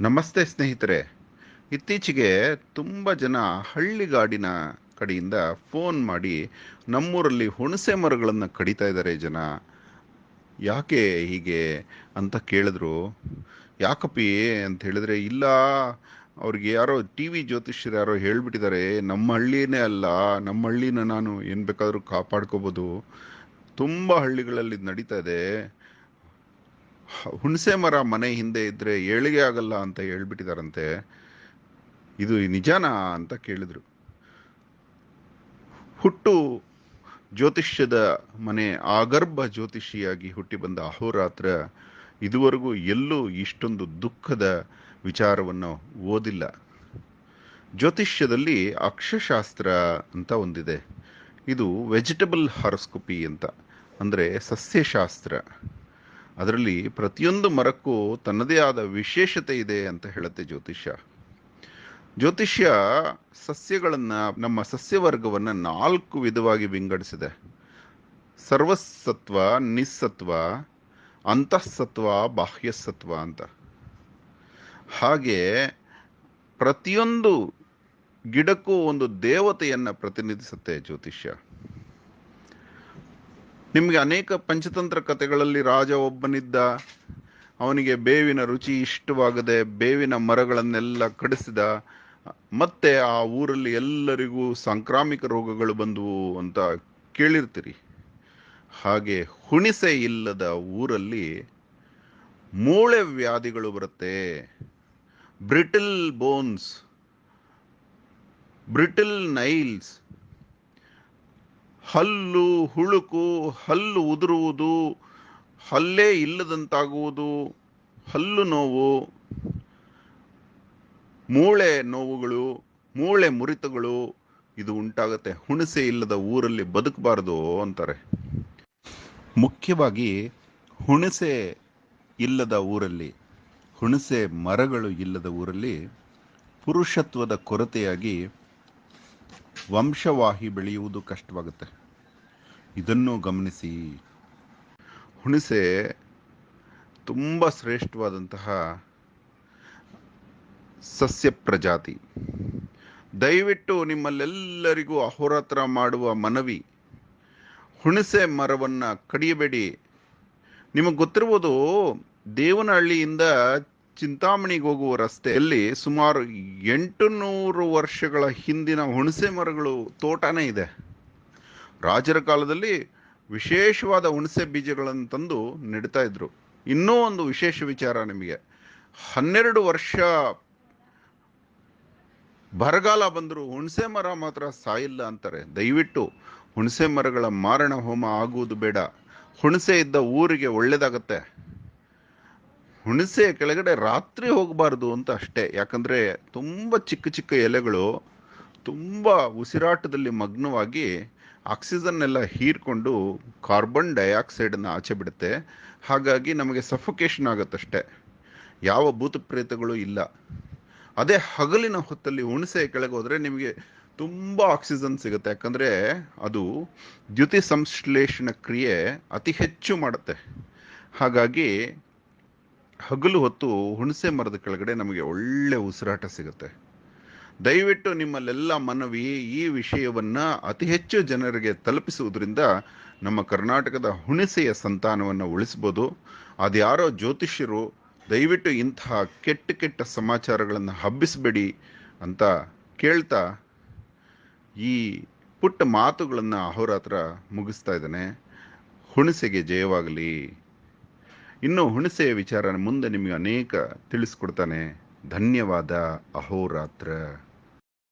ನಮಸ್ತೆ ಸ್ನೇಹಿತರೆ. ಇತ್ತೀಚೆಗೆ ತುಂಬ ಜನ ಹಳ್ಳಿಗಾಡಿನ ಕಡೆಯಿಂದ ಫೋನ್ ಮಾಡಿ ನಮ್ಮೂರಲ್ಲಿ ಹುಣಸೆ ಮರಗಳನ್ನು ಕಡಿತಾ ಇದ್ದಾರೆ ಜನ. ಯಾಕೆ ಹೀಗೆ ಅಂತ ಕೇಳಿದ್ರು. ಯಾಕಪ್ಪಿ ಅಂತ ಹೇಳಿದ್ರೆ, ಇಲ್ಲ, ಅವ್ರಿಗೆ ಯಾರೋ ಟಿ ವಿ ಜ್ಯೋತಿಷ್ಯರು ಯಾರೋ ಹೇಳ್ಬಿಟ್ಟಿದ್ದಾರೆ. ನಮ್ಮ ಹಳ್ಳಿನೇ ಅಲ್ಲ, ನಮ್ಮ ಹಳ್ಳಿನ ನಾನು ಏನು ಬೇಕಾದರೂ ಕಾಪಾಡ್ಕೋಬೋದು. ತುಂಬ ಹಳ್ಳಿಗಳಲ್ಲಿ ಇದು ನಡೀತಾ ಇದೆ. ಹುಣಸೆ ಮರ ಮನೆ ಹಿಂದೆ ಇದ್ದರೆ ಏಳಿಗೆ ಆಗಲ್ಲ ಅಂತ ಹೇಳ್ಬಿಟ್ಟಿದಾರಂತೆ, ಇದು ನಿಜಾನಾ ಅಂತ ಕೇಳಿದ್ರು. ಹುಟ್ಟು ಜ್ಯೋತಿಷ್ಯದ ಮನೆ ಆಗರ್ಭ ಜ್ಯೋತಿಷಿಯಾಗಿ ಹುಟ್ಟಿ ಬಂದ ಅಹೋರಾತ್ರ ಇದುವರೆಗೂ ಎಲ್ಲೂ ಇಷ್ಟೊಂದು ದುಃಖದ ವಿಚಾರವನ್ನು ಓದಿಲ್ಲ. ಜ್ಯೋತಿಷ್ಯದಲ್ಲಿ ಅಕ್ಷಶಾಸ್ತ್ರ ಅಂತ ಒಂದಿದೆ. ಇದು ವೆಜಿಟಬಲ್ ಹಾರೋಸ್ಕೋಪಿ ಅಂತ, ಅಂದರೆ ಸಸ್ಯಶಾಸ್ತ್ರ. ಅದರಲ್ಲಿ ಪ್ರತಿಯೊಂದು ಮರಕ್ಕೂ ತನ್ನದೇ ಆದ ವಿಶೇಷತೆ ಇದೆ ಅಂತ ಹೇಳುತ್ತೆ ಜ್ಯೋತಿಷ್ಯ. ಜ್ಯೋತಿಷ್ಯ ಸಸ್ಯಗಳನ್ನು, ನಮ್ಮ ಸಸ್ಯವರ್ಗವನ್ನು ನಾಲ್ಕು ವಿಧವಾಗಿ ವಿಂಗಡಿಸಿದೆ. ಸರ್ವಸತ್ವ, ನಿಸ್ಸತ್ವ, ಅಂತಃಸತ್ವ, ಬಾಹ್ಯಸತ್ವ ಅಂತ. ಹಾಗೆ ಪ್ರತಿಯೊಂದು ಗಿಡಕ್ಕೂ ಒಂದು ದೇವತೆಯನ್ನು ಪ್ರತಿನಿಧಿಸುತ್ತೆ ಜ್ಯೋತಿಷ್ಯ. ನಿಮಗೆ ಅನೇಕ ಪಂಚತಂತ್ರ ಕಥೆಗಳಲ್ಲಿ ರಾಜ ಒಬ್ಬನಿದ್ದ. ಅವನಿಗೆ ಬೇವಿನ ರುಚಿ ಇಷ್ಟವಾಗದೆ ಬೇವಿನ ಮರಗಳನ್ನೆಲ್ಲ ಕಡಿಸಿದ. ಮತ್ತೆ ಆ ಊರಲ್ಲಿ ಎಲ್ಲರಿಗೂ ಸಾಂಕ್ರಾಮಿಕ ರೋಗಗಳು ಬಂದವು ಅಂತ ಕೇಳಿರ್ತೀರಿ. ಹಾಗೆ ಹುಣಿಸೆ ಇಲ್ಲದ ಊರಲ್ಲಿ ಮೂಳೆ ವ್ಯಾಧಿಗಳು ಬರುತ್ತೆ. ಬ್ರಿಟಲ್ ಬೋನ್ಸ್, ಬ್ರಿಟಲ್ ನೈಲ್ಸ್ ಹಲ್ಲು ಹುಳುಕು, ಹಲ್ಲು ಉದುರುವುದು, ಹಲ್ಲೇ ಇಲ್ಲದಂತಾಗುವುದು, ಹಲ್ಲು ನೋವು, ಮೂಳೆ ನೋವುಗಳು, ಮೂಳೆ ಮುರಿತಗಳು, ಇದು ಉಂಟಾಗುತ್ತೆ. ಹುಣಸೆ ಇಲ್ಲದ ಊರಲ್ಲಿ ಬದುಕಬಾರದು ಅಂತಾರೆ. ಮುಖ್ಯವಾಗಿ ಹುಣಸೆ ಇಲ್ಲದ ಊರಲ್ಲಿ, ಹುಣಸೆ ಮರಗಳು ಇಲ್ಲದ ಊರಲ್ಲಿ ಪುರುಷತ್ವದ ಕೊರತೆಯಾಗಿ ವಂಶವಾಹಿ ಬೆಳೆಯುವುದು ಕಷ್ಟವಾಗುತ್ತೆ. ಇದನ್ನು ಗಮನಿಸಿ. ಹುಣಸೆ ತುಂಬ ಶ್ರೇಷ್ಠವಾದಂತಹ ಸಸ್ಯ ಪ್ರಜಾತಿ. ದಯವಿಟ್ಟು ನಿಮ್ಮಲ್ಲೆಲ್ಲರಿಗೂ ಅಹೋರಾತ್ರ ಮಾಡುವ ಮನವಿ. ಹುಣಸೆ ಮರವನ್ನು ಕಡಿಯಬೇಡಿ. ನಿಮಗೆ ಗೊತ್ತಿರ್ಬೋದು, ದೇವನಹಳ್ಳಿಯಿಂದ ಚಿಂತಾಮಣಿಗೆ ಹೋಗುವ ರಸ್ತೆಯಲ್ಲಿ ಸುಮಾರು ಎಂಟು ನೂರು ವರ್ಷಗಳ ಹಿಂದಿನ ಹುಣಸೆ ಮರಗಳು ತೋಟನೇ ಇದೆ. ರಾಜರ ಕಾಲದಲ್ಲಿ ವಿಶೇಷವಾದ ಹುಣಸೆ ಬೀಜಗಳನ್ನು ತಂದು ನೆಡ್ತಾ ಇದ್ರು. ಇನ್ನೂ ಒಂದು ವಿಶೇಷ ವಿಚಾರ ನಿಮಗೆ. ಹನ್ನೆರಡು ವರ್ಷ ಬರಗಾಲ ಬಂದರೂ ಹುಣಸೆ ಮರ ಮಾತ್ರ ಸಾಯಿಲ್ಲ ಅಂತಾರೆ. ದಯವಿಟ್ಟು ಹುಣಸೆ ಮರಗಳ ಮಾರಣ ಹೋಮ ಆಗುವುದು ಬೇಡ. ಹುಣಸೆ ಇದ್ದ ಊರಿಗೆ ಒಳ್ಳೇದಾಗತ್ತೆ. ಹುಣಸೆ ಕೆಳಗಡೆ ರಾತ್ರಿ ಹೋಗಬಾರ್ದು ಅಂತ ಅಷ್ಟೇ. ಯಾಕಂದರೆ ತುಂಬ ಚಿಕ್ಕ ಚಿಕ್ಕ ಎಲೆಗಳು ತುಂಬ ಉಸಿರಾಟದಲ್ಲಿ ಮಗ್ನವಾಗಿ ಆಕ್ಸಿಜನ್ ಎಲ್ಲ ಹೀರ್ಕೊಂಡು ಕಾರ್ಬನ್ ಡೈಆಕ್ಸೈಡನ್ನು ಆಚೆ ಬಿಡುತ್ತೆ. ಹಾಗಾಗಿ ನಮಗೆ ಸಫೊಕೇಶನ್ ಆಗುತ್ತಷ್ಟೇ. ಯಾವ ಭೂತ ಪ್ರೇತಗಳು ಇಲ್ಲ. ಅದೇ ಹಗಲಿನ ಹೊತ್ತಲ್ಲಿ ಹುಣಸೆ ಕೆಳಗೆ ಹೋದ್ರೆ ನಿಮಗೆ ತುಂಬ ಆಕ್ಸಿಜನ್ ಸಿಗುತ್ತೆ. ಯಾಕಂದ್ರೆ ಅದು ದ್ಯುತಿ ಸಂಶ್ಲೇಷಣ ಕ್ರಿಯೆ ಅತಿ ಹೆಚ್ಚು ಮಾಡುತ್ತೆ. ಹಾಗಾಗಿ ಹಗಲು ಹೊತ್ತು ಹುಣಸೆ ಮರದ ಕೆಳಗಡೆ ನಮಗೆ ಒಳ್ಳೆ ಉಸಿರಾಟ ಸಿಗುತ್ತೆ. ದಯವಿಟ್ಟು ನಿಮ್ಮಲ್ಲೆಲ್ಲ ಮನವಿ ಈ ವಿಷಯವನ್ನ ಅತಿ ಹೆಚ್ಚು ಜನರಿಗೆ ತಲುಪಿಸುವುದರಿಂದ ನಮ್ಮ ಕರ್ನಾಟಕದ ಹುಣಸೆಯ ಸಂತಾನವನ್ನು ಉಳಿಸ್ಬೋದು. ಅದ್ಯಾರೋ ಜ್ಯೋತಿಷ್ಯರು ದಯವಿಟ್ಟು ಇಂತಹ ಕೆಟ್ಟ ಕೆಟ್ಟ ಸಮಾಚಾರಗಳನ್ನು ಹಬ್ಬಿಸಬೇಡಿ ಅಂತ ಕೇಳ್ತಾ ಈ ಪುಟ್ಟ ಮಾತುಗಳನ್ನು ಅಹೋರಾತ್ರ ಮುಗಿಸ್ತಾ ಇದ್ದಾನೆ. ಹುಣಸೆಗೆ ಜಯವಾಗಲಿ. ಇನ್ನು ಹುಣಸೆಯ ವಿಚಾರ ಮುಂದೆ ನಿಮಗೆ ಅನೇಕ ತಿಳಿಸ್ಕೊಡ್ತಾನೆ. ಧನ್ಯವಾದ, ಅಹೋರಾತ್ರ.